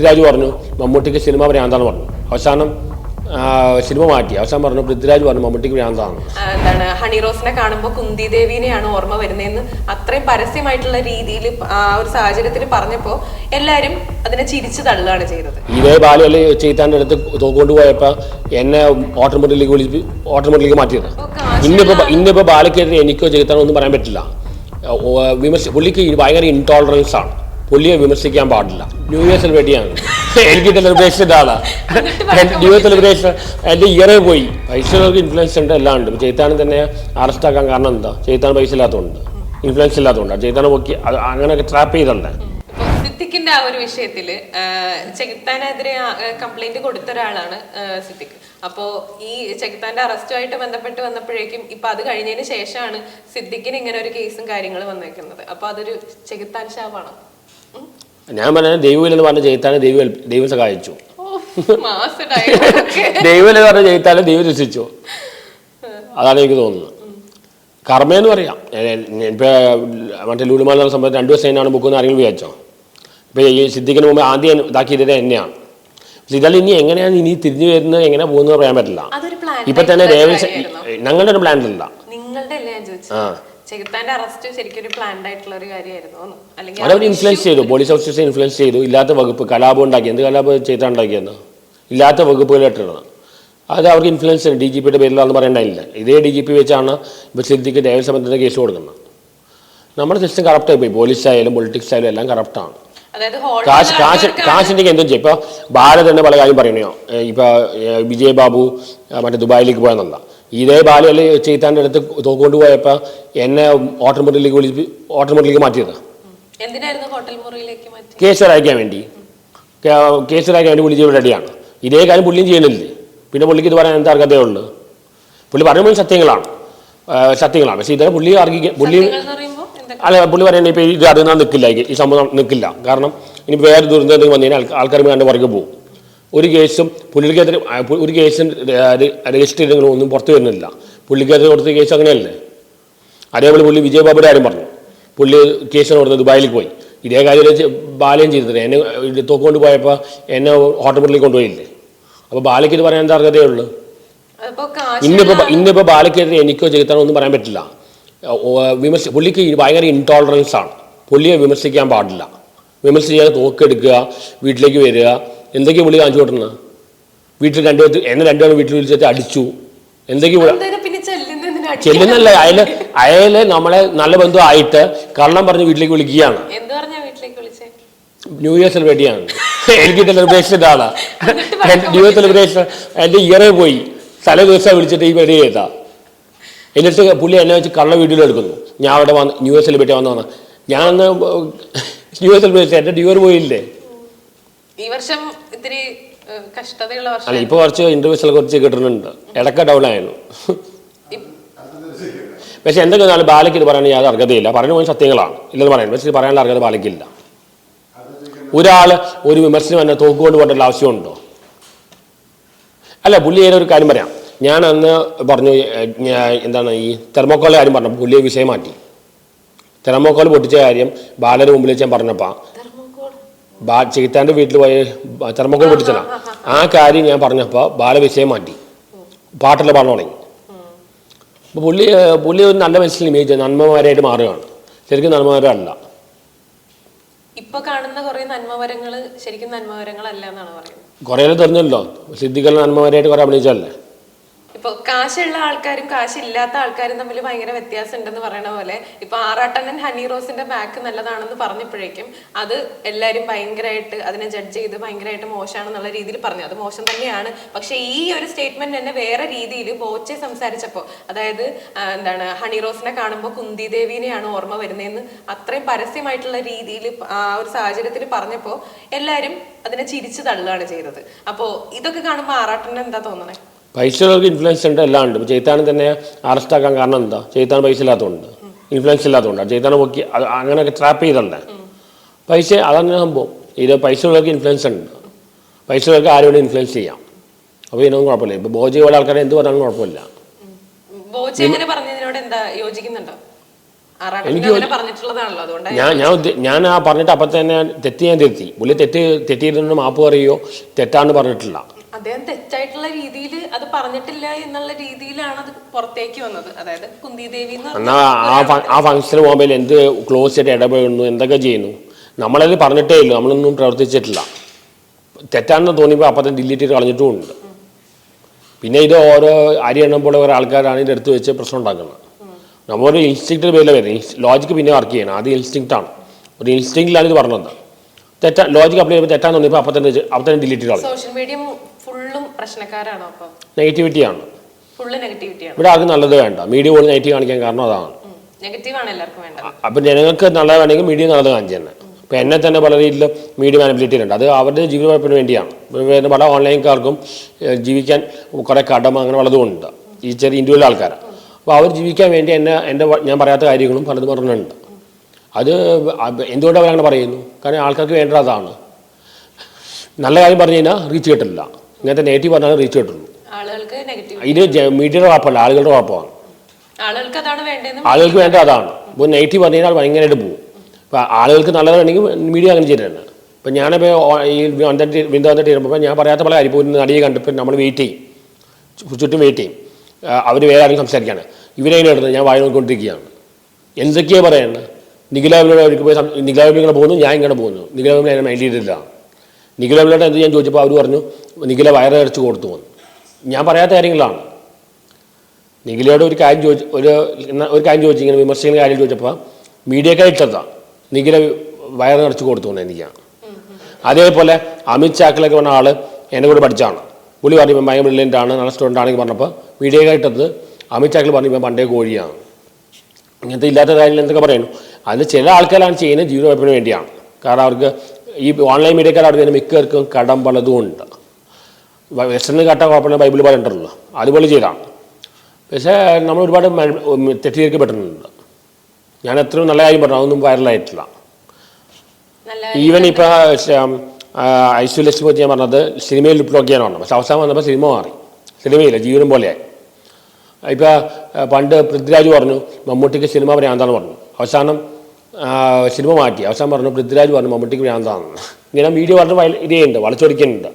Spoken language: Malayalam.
പൃഥ്വിരാജ് പറഞ്ഞു മമ്മൂട്ടിക്ക് സിനിമ ഭ്രാന്താന്ന് പറഞ്ഞു. അവസാനം സിനിമ മാറ്റി. അവസാനം പറഞ്ഞു പൃഥ്വിരാജ് പറഞ്ഞു മമ്മൂട്ടിക്ക് ഭ്രാന്താണ് എന്താണ് ഹണി റോസിനെ കാണുമ്പോൾ കുന്തി ദേവിനെയാണ് ഓർമ്മ വരുന്നതെന്ന് അത്രയും പരസ്യമായിട്ടുള്ള രീതിയിൽ ആ ഒരു സാഹചര്യത്തിൽ പറഞ്ഞപ്പോൾ എല്ലാവരും അതിനെ ചിരിച്ചു തള്ളുകയാണ് ചെയ്തത്. ഇതേ ബാലുകളിൽ ചെയ്താന്റെ അടുത്ത് തോക്കൊണ്ട് പോയപ്പോൾ എന്നെ ഓട്ടർമുട്ടിലേക്ക് വിളിച്ച് ഓട്ടർമുട്ടിലേക്ക് മാറ്റിയത്. ഇന്നിപ്പോ ഇന്നിപ്പോ ഇന്നിപ്പോൾ ഇന്നിപ്പോൾ ബാലയ്ക്കെതിരെ എനിക്കോ ചെയ്താനോ ഒന്നും പറയാൻ പറ്റില്ല. വിമർശ പുള്ളിക്ക് ഭയങ്കര ഇൻടോളറൻസ് ആണ്. പുള്ളിയെ വിമർശിക്കാൻ പാടില്ല. ന്യൂ ഇയർ സെലിബ്രേറ്റിയാണ് എനിക്ക് സെലിബ്രേഷൻ ആളാണ് ന്യൂ ഇയർ സെലിബ്രേഷൻ എന്റെ ഇയറേ പോയി. പൈസകൾക്ക് ഇൻഫ്ലുവൻസ് ഉണ്ട് എല്ലാം ഉണ്ട്. ചെയ്താനും തന്നെ അറസ്റ്റ് ആക്കാൻ കാരണം എന്താ? ചെയ്താൻ പൈസ ഇല്ലാത്തതുകൊണ്ട്. ഇൻഫ്ലുവൻസ് ഇല്ലാത്തതുകൊണ്ട്. ചേത്താൻ നോക്കി അങ്ങനെയൊക്കെ ട്രാപ്പ് ചെയ്തല്ലേ സിദ്ദിഖിന്റെ ആ ഒരു വിഷയത്തിൽ ആ, ചെകുത്താനെതിരെ കംപ്ലൈന്റ് കൊടുത്ത ഒരാളാണ് സിദ്ദിഖ്. അപ്പോ ഈ ചെകുത്താന്റെ അറസ്റ്റുമായിട്ട് ബന്ധപ്പെട്ട് വന്നപ്പോഴേക്കും ഇപ്പൊ അത് കഴിഞ്ഞതിന് ശേഷമാണ് സിദ്ദിഖിന് ഇങ്ങനെ ഒരു കേസും കാര്യങ്ങളും വന്നേക്കുന്നത്. അപ്പൊ അതൊരു ചെകുത്താൻ ശാപാണോ. ഞാൻ പറഞ്ഞ ദൈവം എന്ന് പറഞ്ഞ ചെയ്താനെ ദൈവം ദൈവം സഹായിച്ചു. ദൈവം എന്ന് പറഞ്ഞ ചെയ്താനെ ദൈവം രക്ഷിച്ചു. അതാണ് എനിക്ക് തോന്നുന്നത്. കർമ്മയെന്ന് പറയാം. ഇപ്പോൾ മറ്റേ ലൂലുമാല സംബന്ധിച്ച് രണ്ടു ദിവസം കഴിഞ്ഞാണ് ബുക്കെന്ന് ആരെങ്കിലും വിചാരിച്ചോ? ഇപ്പോൾ ഈ സിദ്ധിക്കുന്ന മുമ്പ് ആദ്യം ഇതാക്കിയത് എന്നെയാണ്. ഇതാൽ ഇനി എങ്ങനെയാണ് ഇനി തിരിഞ്ഞു വരുന്നത് എങ്ങനെ പോകുന്നത് പറയാൻ പറ്റില്ല. ഇപ്പൊ തന്നെ ഞങ്ങളുടെ ഒരു പ്ലാൻ ഇല്ല. നിങ്ങളുടെ അല്ലേ ആ. ചെകുത്താന്റെ അറസ്റ്റ് ശരിക്കും ഒരു പ്ലാൻഡ് ആയിട്ടുള്ള ഒരു കാര്യമായിരുന്നു അല്ലെങ്കിൽ അതവർ ഇൻഫ്ലുവൻസ് ചെയ്തു. പോലീസ് ഓഫീസേഴ്സ് ഇൻഫ്ലുവൻസ് ചെയ്തു. ഇല്ലാത്ത വകുപ്പ് കലാപം ഉണ്ടാക്കി. എന്ത് കലാപം ചെയ്താ ഉണ്ടാക്കിയെന്ന് ഇല്ലാത്ത വകുപ്പുകൾ ഇട്ടിരുന്നത് അത് അവർക്ക് ഇൻഫ്ലുവൻസ് ഡി ജി പിയുടെ പേരിലാണെന്ന് പറയേണ്ടതില്ല. ഇതേ ഡി ജി പി വെച്ചാണ് ഇപ്പോൾ സിദ്ദിഖ് ദേവ സംബന്ധത്തിന് കേസ് കൊടുക്കുന്നത്. നമ്മുടെ സിസ്റ്റം കറപ്റ്റായി പോയി പോലീസ് ആയാലും പൊളിറ്റിക്സ് ആയാലും എല്ലാം കറപ്റ്റാണ് കാശ് കാശ് കാശിന്റെ എന്തും ചെയ്യും. ഇപ്പോൾ ഭാരത് തന്നെ പല കാര്യം പറയണോ ഇപ്പോൾ വിജയ് ബാബു മറ്റേ ദുബായിലേക്ക് പോയെന്നല്ല. ഇതേ ബാലയിൽ ചെയ്താന്റെ അടുത്ത് തോക്കൊണ്ട് പോയപ്പോൾ എന്നെ ഓട്ടോമോട്ടിലേക്ക് വിളിച്ച് ഓട്ടോമോട്ടിലേക്ക് മാറ്റിയത്. കേസ് അയക്കാൻ വേണ്ടി. കേസ് അയക്കാൻ വേണ്ടി വിളിച്ച് റെഡിയാണ്. ഇതേ കാര്യം പുള്ളിയും ചെയ്യുന്നില്ലേ? പിന്നെ പുള്ളിക്ക് ഇത് പറയാൻ എന്താ അർഹതയുള്ളൂ പുള്ളി പറയുമ്പോൾ സത്യങ്ങളാണ്. സത്യങ്ങളാണ്. പക്ഷേ ഇതേ പുള്ളി അർഹിക്ക പുള്ളി അല്ല പുള്ളി പറയുന്നത് ഇപ്പോൾ ഇത് അറിയുന്ന നിൽക്കില്ല ഈ- ഈ സംഭവം നിൽക്കില്ല കാരണം ഇനി വേറെ ദുരന്തം എന്തെങ്കിലും വന്നു കഴിഞ്ഞാൽ ആൾക്കാർ കണ്ട് പുറകെ പോകും. ഒരു കേസും പുള്ളിക്കെതിരെ ഒരു കേസും രജിസ്റ്റർ ചെയ്തെങ്കിലും ഒന്നും പുറത്തു വരുന്നില്ല. പുള്ളിക്കെതിരെ കൊടുത്ത കേസ് അങ്ങനെയല്ലേ? അതേപോലെ പുള്ളി വിജയബാബുടെ കാര്യം പറഞ്ഞു. പുള്ളി കേസിന് കൊടുത്ത് ദുബായിലേക്ക് പോയി. ഇതേ കാര്യം ബാലയും ചെയ്തിട്ട് എന്നെ തോക്കൊണ്ട് പോയപ്പോൾ എന്നെ ഹോട്ടലിലേക്ക് കൊണ്ടുപോയില്ലേ? അപ്പോൾ ബാലയ്ക്ക് ഇത് പറയാൻ എന്താ അർഹതയുള്ളൂ ഇന്നിപ്പോൾ ഇന്നിപ്പോൾ ബാലയ്ക്കെതിരെ എനിക്കോ ചെയ്താണോ ഒന്നും പറയാൻ പറ്റില്ല. വിമർശ പുള്ളിക്ക് ഭയങ്കര ഇൻടോളറൻസ് ആണ്. പുള്ളിയെ വിമർശിക്കാൻ പാടില്ല. വിമർശിക്കാതെ തോക്കെടുക്കുക വീട്ടിലേക്ക് വരിക എന്തൊക്കെയാണ് വിളി കാണിച്ചു കൊടുക്കുന്നത് വീട്ടിൽ രണ്ടു പേർ എന്നെ രണ്ടുപേരും വീട്ടിൽ വിളിച്ചിട്ട് അടിച്ചു. എന്തൊക്കെയാണ് ചെല്ലുന്നല്ല അയൽ അയൽ നമ്മളെ നല്ല ബന്ധുവായിട്ട് കള്ളം പറഞ്ഞ് വീട്ടിലേക്ക് വിളിക്കുകയാണ്. ന്യൂ ഇയർ സെലിബ്രേറ്റിയാണ് എനിക്ക് സെലിബ്രേഷൻ ഇതാണ്. ന്യൂ ഇയർ സെലിബ്രേഷൻ എന്റെ ഇയറേ പോയി. തലേ ദിവസം വിളിച്ചിട്ട് ഈ പരിപാടി ചെയ്താ എന്നിട്ട് പുള്ളി എന്നെ വെച്ച് കള്ള വീഡിയോ എടുക്കുന്നു. ഞാൻ അവിടെ വന്ന് ന്യൂ ഇയർ സെലിബ്രേറ്റ് വന്നതാണ്. ഞാൻ ന്യൂ ഇയർ സെലിബ്രേഷൻ എന്റെ ന്യൂ ഇയർ പോയില്ലേ? ഈ വർഷം ഇത്തിരി കഷ്ടതയുള്ള അല്ല വർഷം ഇപ്പോൾ കുറച്ച് ഇന്റർവ്യൂസിൽ കുറച്ച് കിട്ടുന്നുണ്ട്. ഇടക്ക ഡൗൺ ആയിരുന്നു. പക്ഷെ എന്തൊക്കെ വന്നാലും ബാലയ്ക്ക് ഇത് പറയാൻ യാതൊരു അർഹതയില്ല. പറഞ്ഞു പോയി സത്യങ്ങളാണ്. ഇല്ലെന്ന് പറയുന്നത് പക്ഷെ പറയാനുള്ള അർഹത ബാലയ്ക്കില്ല ഒരാൾ ഒരു വിമർശനം എന്നെ തോക്കുകൊണ്ട് പോകേണ്ട ആവശ്യമുണ്ടോ? അല്ല പുള്ളി ഒരു കാര്യം പറയാം. ഞാൻ അന്ന് പറഞ്ഞു എന്താണ് ഈ തെർമോക്കോളിന്റെ കാര്യം പറഞ്ഞു പുള്ളിയെ വിഷയം മാറ്റി. തെർമോക്കോൾ പൊട്ടിച്ച കാര്യം ബാലന് മുമ്പിൽ വെച്ച് ഞാൻ പറഞ്ഞപ്പോൾ ബാ ചെയ്ത്താന്റെ വീട്ടിൽ പോയ തെർമോക്കോൾ പൊട്ടിച്ചതാണ് ആ കാര്യം ഞാൻ പറഞ്ഞപ്പോൾ ബാല വിഷയം മാറ്റി. പാട്ടെല്ലാം പറഞ്ഞു തുടങ്ങി. അപ്പോൾ പുള്ളി പുള്ളി ഒരു നല്ല മനസ്സിൽ ഇമേജ് നന്മമാരായിട്ട് മാറുകയാണ്. ശരിക്കും നന്മമാരല്ല. ഇപ്പൊ കാണുന്ന കുറെ ശരിക്കും നന്മവരങ്ങളല്ല എന്നാണ് പറയുന്നത്? കുറേ തെറിഞ്ഞല്ലോ സിദ്ധിക്കൽ നന്മമാരായിട്ട് കുറെ അഭിനയിച്ചല്ലേ ഇപ്പൊ കാശുള്ള ആൾക്കാരും കാശില്ലാത്ത ആൾക്കാരും തമ്മിൽ ഭയങ്കര വ്യത്യാസം ഉണ്ടെന്ന് പറയണ പോലെ ഇപ്പൊ ആറാട്ടണ്ണൻ ഹണി റോസിന്റെ ബാക്ക് നല്ലതാണെന്ന് പറഞ്ഞപ്പോഴേക്കും അത് എല്ലാരും ഭയങ്കരമായിട്ട് അതിനെ ജഡ്ജ് ചെയ്ത് ഭയങ്കരമായിട്ട് മോശമാണെന്നുള്ള രീതിയിൽ പറഞ്ഞു. അത് മോശം തന്നെയാണ്. പക്ഷെ ഈ ഒരു സ്റ്റേറ്റ്മെന്റ് തന്നെ വേറെ രീതിയിൽ ബോച്ചെ സംസാരിച്ചപ്പോൾ അതായത് എന്താണ് ഹണി റോസിനെ കാണുമ്പോൾ കുന്തി ദേവിനെയാണ് ഓർമ്മ വരുന്നതെന്ന് അത്രയും പരസ്യമായിട്ടുള്ള രീതിയിൽ ആ ഒരു സാഹചര്യത്തിൽ പറഞ്ഞപ്പോൾ എല്ലാരും അതിനെ ചിരിച്ചു തള്ളുകയാണ് ചെയ്തത്. അപ്പോൾ ഇതൊക്കെ കാണുമ്പോൾ ആറാട്ടന് എന്താ തോന്നണേ? പൈസകൾക്ക് ഇൻഫ്ലുവൻസ് ഉണ്ട് എല്ലാം ഉണ്ട്. ഇപ്പോൾ ചെയ്ത്താനും തന്നെ അറസ്റ്റ് ആക്കാൻ കാരണം എന്താ? ചെയ്ത്താൻ പൈസ ഇല്ലാത്തതുകൊണ്ട്. ഇൻഫ്ലുവൻസ് ഇല്ലാത്തതുകൊണ്ട്. ചെയ്ത്താനെ നോക്കി അങ്ങനെയൊക്കെ ട്രാപ്പ് ചെയ്തല്ലേ പൈസ അതാണ് സംഭവം. ഇത് പൈസകൾക്ക് ഇൻഫ്ലുവൻസ് ഉണ്ട്. പൈസകൾക്ക് ആരോടും ഇൻഫ്ലുവൻസ് ചെയ്യാം. അപ്പോൾ ഇതിനൊന്നും കുഴപ്പമില്ല. ഇപ്പോൾ ബോജി പോലെ ആൾക്കാരെ എന്ത് പറഞ്ഞാലും കുഴപ്പമില്ല. എനിക്ക് ഞാൻ ഞാൻ ഞാൻ ആ പറഞ്ഞിട്ട് അപ്പം തന്നെ തെറ്റ് ഞാൻ തിരുത്തി പുള്ളി തെറ്റ് തെറ്റിയിരുന്നു മാപ്പ് പറയുകയോ തെറ്റാന്ന് പറഞ്ഞിട്ടില്ല. അദ്ദേഹം തെറ്റായിട്ടുള്ള രീതിയിൽ അത് പറഞ്ഞിട്ടില്ല എന്നുള്ള രീതിയിലാണ് അത് പുറത്തേക്ക് വന്നത്. അതായത് കുന്തി ദേവി എന്നാ ആ ഫംഗ്ഷന് പോകുമ്പോൾ എന്ത് ക്ലോസ് ആയിട്ട് ഇടപെടുന്നു എന്തൊക്കെ ചെയ്യുന്നു? നമ്മളത് പറഞ്ഞിട്ടേ ഇല്ല നമ്മളൊന്നും പ്രവർത്തിച്ചിട്ടില്ല. തെറ്റാണെന്ന് തോന്നിയപ്പോൾ അപ്പം തന്നെ ഡിലീറ്റ് ചെയ്ത് കളഞ്ഞിട്ടുമുണ്ട് പിന്നെ ഇത് ഓരോ അരി എണ്ണം പോലെ ഓരോ ആൾക്കാരാണ് ഇത് എടുത്ത് വെച്ച് പ്രശ്നം ഉണ്ടാക്കുന്നത്. നമ്മളൊരു ഇൻസ്റ്റിങ്റ്റ് പേരിൽ വരുന്നത് ലോജിക്ക് പിന്നെ വർക്ക് ചെയ്യണം. ആദ്യം ഇൻസ്റ്റിങ്ക്റ്റ് ആണ്. ഒരു ഇൻസ്റ്റിങ്ക്റ്റിലാണ് ഇത് പറഞ്ഞത്. തെറ്റാ ലോജിക്ക് അപ്ലൈ ചെയ്യുമ്പോൾ തെറ്റാന്ന് തോന്നിയപ്പോൾ അപ്പം തന്നെ അപ്പം തന്നെ ഡിലീറ്റ് ചെയ്ത് കളഞ്ഞു. സോഷ്യൽ മീഡിയ പ്രശ്നക്കാരാണോ അപ്പൊ? നെഗറ്റിവിറ്റിയാണ് ഫുള്ള് നെഗറ്റിവിറ്റിയാണ് ഇവിടെ ആർക്കും നല്ലത് വേണ്ട. മീഡിയ പോലും നെഗറ്റീവ് കാണിക്കാൻ കാരണം അതാണ്. നെഗറ്റീവ് ആണ് എല്ലാവർക്കും വേണ്ടത്. അപ്പം ജനങ്ങൾക്ക് നല്ലത് വേണമെങ്കിൽ മീഡിയ നല്ലത് കാണിച്ചു തന്നെ. ഇപ്പം എന്നെ തന്നെ പല രീതിയിലും മീഡിയ മാനിപ്പുലേറ്റ് ചെയ്യുന്നുണ്ട് അത് അവരുടെ ജീവിതത്തിന് വേണ്ടിയാണ്. പല ഓൺലൈൻകാർക്കും ജീവിക്കാൻ കുറേ കടമ അങ്ങനെ പലതും ഉണ്ട്. ഈ ചെറിയ ഇൻഡിവിജ്വൽ ആൾക്കാരാണ് അപ്പോൾ അവർ ജീവിക്കാൻ വേണ്ടി എന്നെ എന്റെ ഞാൻ പറയാത്ത കാര്യങ്ങളും പലതും പറഞ്ഞിട്ടുണ്ട്. അത് എന്തുകൊണ്ടാണ് എന്തുകൊണ്ട് അവരങ്ങനെ പറയുന്നു? കാരണം ആൾക്കാർക്ക് വേണ്ടത് അതാണ്. നല്ല കാര്യം പറഞ്ഞു കഴിഞ്ഞാൽ റീച്ച് കിട്ടില്ല. ഇങ്ങനത്തെ നെഗറ്റീവ് പറഞ്ഞാൽ റീച്ച് കിട്ടുള്ളൂ. ആളുകൾക്ക് നെഗറ്റീവ് ഇത് മീഡിയയുടെ കുഴപ്പമല്ല ആളുകളുടെ കുഴപ്പമാണ്. ആളുകൾക്ക് അതാണ് വേണ്ടതെന്ന് ആളുകൾക്ക് വേണ്ട അതാണ്. ഇപ്പോൾ നെഗറ്റീവ് പറഞ്ഞു കഴിഞ്ഞാൽ ഭയങ്കരമായിട്ട് പോകും അപ്പോൾ ആളുകൾക്ക് നല്ലത് വേണമെങ്കിൽ മീഡിയ അങ്ങനെ ചെയ്തിട്ടുണ്ട്. ഇപ്പം ഞാനിപ്പോൾ ഈ വന്നിട്ട് ബിന്ദു വന്നിട്ട് ഇരുമ്പോൾ ഞാൻ പറയാത്ത പല കാര്യം. ഇപ്പോൾ ഒരു നടിയെ കണ്ടിപ്പോൾ നമ്മൾ വെയിറ്റ് ചെയ്യും. ചുറ്റും വെയിറ്റ് ചെയ്യും. അവർ വേറെ ആരും സംസാരിക്കുകയാണ്. ഇവരെങ്ങനെ ഇടുന്നത് ഞാൻ വായി നോക്കിക്കൊണ്ടിരിക്കുകയാണ്. എന്തൊക്കെയാണ് പറയുന്നത് നിഖിലാവിനോട് അവർക്ക് പോയി നിഖിലാവിനെ ഇങ്ങനെ പോകുന്നു ഞാൻ ഇങ്ങനെ പോകുന്നു. നിഖിലാവിനെ മൈൻഡ് മൈൻഡ് ചെയ്തില്ല നിഖിലാബിലോട്ട് എന്ത് ഞാൻ ചോദിച്ചപ്പോൾ അവർ പറഞ്ഞു നിഖില വയറടിച്ച് കൊടുത്തു വന്നു ഞാൻ പറയാത്ത കാര്യങ്ങളാണ്. നിഖിലയോട് ഒരു കാര്യം ചോദിച്ച ഒരു ഒരു കാര്യം ചോദിച്ചു ഇങ്ങനെ വിമർശിക്കുന്ന കാര്യം ചോദിച്ചപ്പോൾ മീഡിയക്കാർ ഇട്ടതാ നിഖില വയറ് നിറച്ച് കൊടുത്തു എന്ന് എനിക്കാണ് അതേപോലെ അമിത് ചാക്കിലൊക്കെ പറഞ്ഞ ആൾ എന്നെ കൂടെ പഠിച്ചാണ്. പുള്ളി പറഞ്ഞു ഇപ്പം ഭയങ്കര ആണ് നല്ല സ്റ്റുഡന്റ് ആണെങ്കിൽ പറഞ്ഞപ്പോൾ മീഡിയക്കാർ ഇട്ടത് അമിത് ചാക്കിൽ പറഞ്ഞു ഇപ്പം പണ്ടേ കോഴിയാണ്. ഇങ്ങനത്തെ ഇല്ലാത്ത കാര്യങ്ങൾ എന്തൊക്കെ പറയുന്നു? അത് ചില ആൾക്കാരാണ് ചെയ്യുന്നത് ജീവിതവയ്പ്പിന് വേണ്ടിയാണ്. കാരണം അവർക്ക് ഈ ഓൺലൈൻ മീഡിയക്കാർ അവിടെ മിക്കവർക്കും കടം പലതും ഉണ്ട്. വെസ്റ്റേണിൽ കട്ട കുഴപ്പമില്ല ബൈബിൾ പറയണ്ടല്ലോ അതുപോലെ ചെയ്താണ് പക്ഷേ നമ്മൾ ഒരുപാട് തെറ്റിദ്ധരിക്കപ്പെട്ടിട്ടുണ്ട്. ഞാൻ എത്രയും നല്ല കാര്യം പറഞ്ഞു അതൊന്നും വൈറലായിട്ടില്ല ഈവൻ ഇപ്പോൾ ഐശ്വര്യലക്ഷ്മി പറ്റി ഞാൻ പറഞ്ഞത് സിനിമയിൽ ലുക്കിലൊക്കെയാണ് പറഞ്ഞത്. പക്ഷേ അവസാനം വന്നപ്പോൾ സിനിമ മാറി. സിനിമയില്ല ജീവനും പോലെയായി. ഇപ്പോൾ പണ്ട് പൃഥ്വിരാജ് പറഞ്ഞു മമ്മൂട്ടിക്ക് സിനിമ ഭ്രാന്താന്ന് പറഞ്ഞു. അവസാനം സിനിമ മാറ്റി. അവസാനം പറഞ്ഞു പൃഥ്വിരാജ് പറഞ്ഞു മമ്മൂട്ടിക്ക് ഭ്രാന്താണെന്ന്. ഇങ്ങനെ വീഡിയോ പറഞ്ഞ് വയൽ ഉണ്ട് വളച്ചൊടിക്കുന്നുണ്ട്.